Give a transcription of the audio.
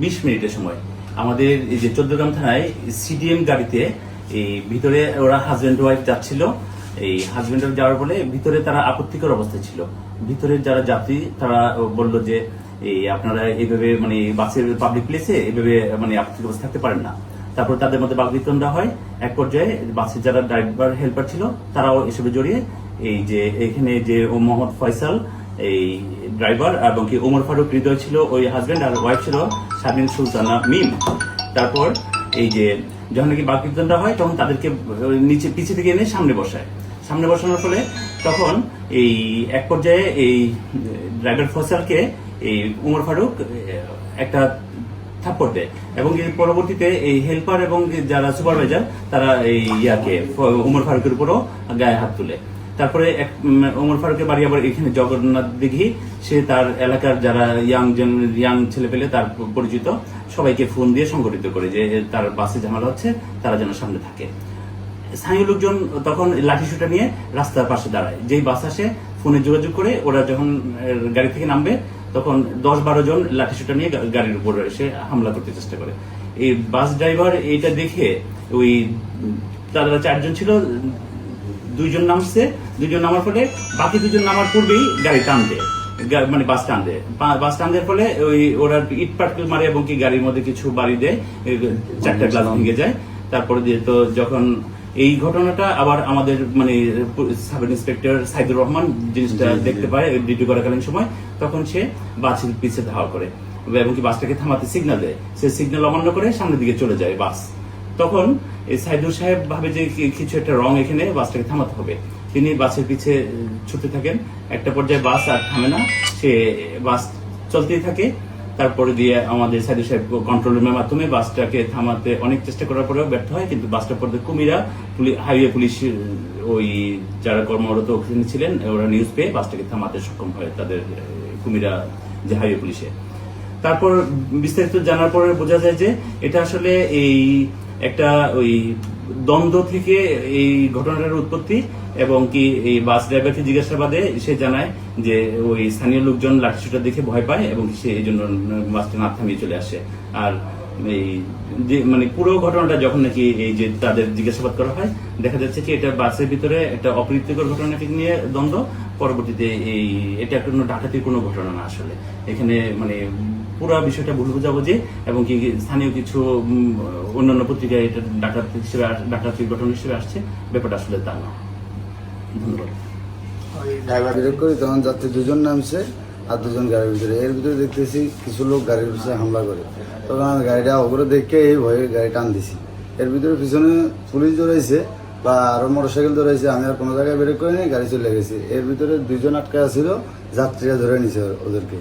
বিশ মিনিটের সময়। আমাদের এই যে চোদ্দগ্রাম থানায় সিডিএম গাড়িতে এই ভিতরে ওরা হাজব্যান্ড ওয়াইফ যাচ্ছিল। এই হাজব্যান্ড যাওয়ার ফলে ভিতরে তারা আপত্তিকর অবস্থায় ছিল। ভিতরের যারা যাত্রী, তারা বলল যে, এই আপনারা এইভাবে মানে বাসের পাবলিক প্লেসে এইভাবে মানে আপত্তিকর অবস্থা থাকতে পারেন না। তারপর তাদের মধ্যে বাগবিতণ্ডা হয়। এক পর্যায়ে বাসের যারা ড্রাইভার হেল্পার ছিল, তারাও এসবে জড়িয়ে এই যে এখানে যে ও মোহাম্মদ ফয়সাল, এই ড্রাইভার এবং কি ওমর ফারুক হৃদয় ছিল, ওই হাজব্যান্ড আর ওয়াইফ ছিল শামিন সুলতানা মিম। তারপর এই যে যখন নাকি বাগবিতণ্ডা হয়, তখন তাদেরকে নিচে, পিছে থেকে এনে সামনে বসায়। সামনে বসানোর ফলে তখন এই এক পর্যায়ে এই ড্রাইভার ফসালকে এই উমর ফারুক একটা থাপ্পড় দেয় এবং পরবর্তীতে এই হেল্পার এবং যারা সুপারভাইজার, তারা এই ইয়াকে, উমর ফারুকের উপরও গায়ে হাত তুলে। তারপরে এক ওমর ফারুকের বাড়ি আবার এখানে জগন্নাথ দিঘি। সে তার এলাকার যারা ইয়াং ইয়াং ছেলে পেলে তার পরিচিত, সবাইকে ফোন দিয়ে সংগঠিত করে যে তার বাসে ঝামেলা হচ্ছে, তারা যেন সামনে থাকে। স্থানীয় লোকজন তখন লাঠিসুটা নিয়ে রাস্তার পাশে দাঁড়ায়। যেই বাস আসে ফোনে যোগাযোগ করে ওরা যখন গাড়ি থেকে নামবে, তখন দশ বারো জন লাঠিসুটা নিয়ে গাড়ির উপর এসে হামলা করতে চেষ্টা করে। এই বাস ড্রাইভার এইটা দেখে ওই তারা চারজন ছিল দুইজন নামছে দুইজন নামার ফলে বাকি দুজন নামার পূর্বেই গাড়ি টান দেয় মানে বাস টান দেয় বা- বাস টান দেওয়ার ফলে ওই ওরা ইট পাটকেল মারে এবং কি গাড়ির মধ্যে কিছু বাড়ি দেয় চারটা গ্লাস ভেঙে যায়। তারপরে দিয়ে তো যখন এই ঘটনাটা আবার আমাদের মানে সাব ইন্সপেক্টর সাইদুর রহমান জিনিসটা দেখতে পায় ডিউটি করাকালীন সময় তখন সে বাসের পিছে ধাওয়া করে এবং কি বাসটাকে থামাতে সিগন্যাল দেয়। সে সিগন্যাল অমান্য করে সামনের দিকে চলে যায় বাস। তখন সাইদুর সাহেব ভাবে যে কিছু একটা রং এখানে বাসটাকে থামাতে হবে। তিনি বাসের পিছে ছুটতে থাকেন। একটা পর্যায়ে বাস আর থামে না। সে বাস চলতেই থাকে। তারপরে দিয়ে আমাদের সাইদুর সাহেব কন্ট্রোল রুমের মাধ্যমে বাসটাকে থামাতে অনেক চেষ্টা করার পরেও ব্যর্থ হয়। কিন্তু বাসটার পরে কুমিরা হাইওয়ে পুলিশ ওই যারা কর্মরত ওখানে ছিলেন, ওরা নিউজ পেয়ে বাসটাকে থামাতে সক্ষম হয় তাদের কুমিরা যে হাইওয়ে পুলিশে। তারপর বিস্তারিত জানার পরে বোঝা যায় যে এটা আসলে এই একটা ওই দ্বন্দ্ব থেকে এই ঘটনাটার উৎপত্তি এবং কি এই বাস ড্রাইভারকে জিজ্ঞাসাবাদে সে জানায় যে ওই স্থানীয় লোকজন লাঠিসুটা দেখে ভয় পায় এবং সে এই জন্য বাসটা না থামিয়ে চলে আসে। আর এই যে মানে পুরো ঘটনাটা যখন নাকি এই যে তাদের জিজ্ঞাসাবাদ করা হয়, দেখা যাচ্ছে কি এটা বাসের ভিতরে একটা অপ্রীতিকর ঘটনাকে নিয়ে দ্বন্দ্ব। পরবর্তীতে এই, এটা কোনো ডাকাতির কোনো ঘটনা না আসলে। এখানে মানে পুরো বিষয়টা ভুল বোঝাবুঝি এবং কি স্থানীয় কিছু অন্যান্য পত্রিকায় এটা ডাকাত হিসেবে ডাকাতির ঘটনা হিসেবে আসছে, ব্যাপারটা আসলে তা না। ধন্যবাদ। করি, তখন যাত্রী দুজন নামছে আর দুজন গাড়ির ভিতরে। এর ভিতরে দেখতেছি কিছু লোক গাড়ির পিছনে হামলা করে। তখন আমি গাড়িটা ওপরে দেখে এই ভয়ে গাড়ি টান দিছি। এর ভিতরে পিছনে পুলিশ দৌড়াইছে বা আরও মোটরসাইকেল দৌড়াইছে আমি আর কোনো জায়গায় ব্রেক করিনি, গাড়ি চলে গেছি। এর ভিতরে দুজন আটকা ছিল, যাত্রীরা ধরে নিছে ওদেরকে।